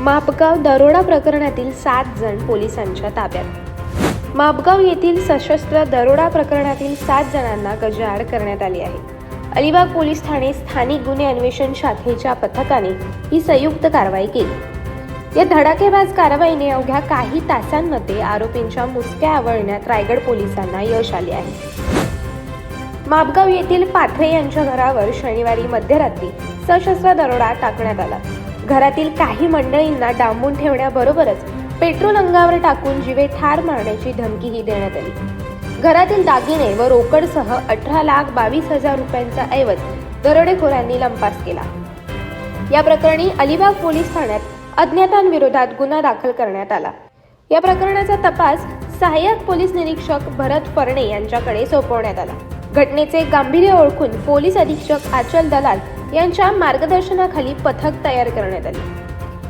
मापगाव दरोडा प्रकरणातील सात जण पोलिसांच्या ताब्यात. मापगाव येथील सशस्त्र दरोडा प्रकरणातील सात जणांना गजाआड करण्यात आली आहे. अलिबाग पोलीस ठाणे स्थानिक गुन्हे अन्वेषण शाखेच्या पथकाने ही संयुक्त कारवाई केली. या धडाकेबाज कारवाईने अवघ्या काही तासांमध्ये आरोपींच्या मुसक्या आवळण्यात रायगड पोलिसांना यश आले आहे. मापगाव येथील पाथरे यांच्या घरावर शनिवारी मध्यरात्री सशस्त्र दरोडा टाकण्यात आला. घरातील काही मंडळींना डांबून ठेवण्याबरोबरच पेट्रोल अंगावर टाकून जीवे ठार मारण्याची धमकीही देण्यात आली. घरातील दागिने व रोकडसह अठरा लाख बावीस हजार रुपयांचा ऐवज दरोडेखोरांनी लंपास केला. या प्रकरणी अलिबाग पोलीस ठाण्यात अज्ञातांविरोधात गुन्हा दाखल करण्यात आला. या प्रकरणाचा तपास सहाय्यक पोलीस निरीक्षक भरत फरणे यांच्याकडे सोपवण्यात आला. घटनेचे गांभीर्य ओळखून पोलीस अधीक्षक आचल दलाल यांच्या मार्गदर्शनाखाली पथक तयार करण्यात आले.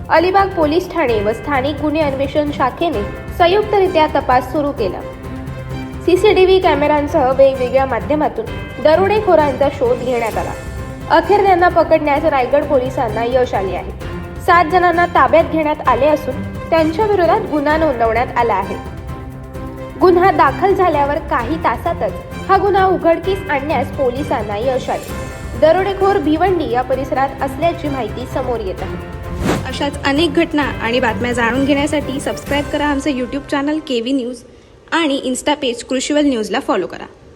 अलिबाग पोलीस ठाणे व स्थानिक गुन्हे अन्वेषण शाखेने संयुक्तरित्या तपास सुरू केला. सीसीटीव्ही कॅमेऱ्यांसह वेगवेगळ्या माध्यमातून दरोडेखोरांचा शोध घेण्यात आला. अखेर त्यांना पकडण्यास रायगड पोलिसांना यश आले आहे. सात जणांना ताब्यात घेण्यात आले असून त्यांच्या विरोधात गुन्हा नोंदवण्यात आला आहे. गुन्हा दाखल झाल्यावर काही तासातच हा गुन्हा उघडकीस आणण्यास पोलिसांना यश आले. दरोडेखोर भिवंडी या परिसरात असल्याची माहिती समोर येत आहे. अशाच अनेक घटना आणि बातम्या जाणून घेण्यासाठी सबस्क्राईब करा आमचं YouTube channel K V news आणि इन्स्टा पेज कृषीवल न्यूजला फॉलो करा.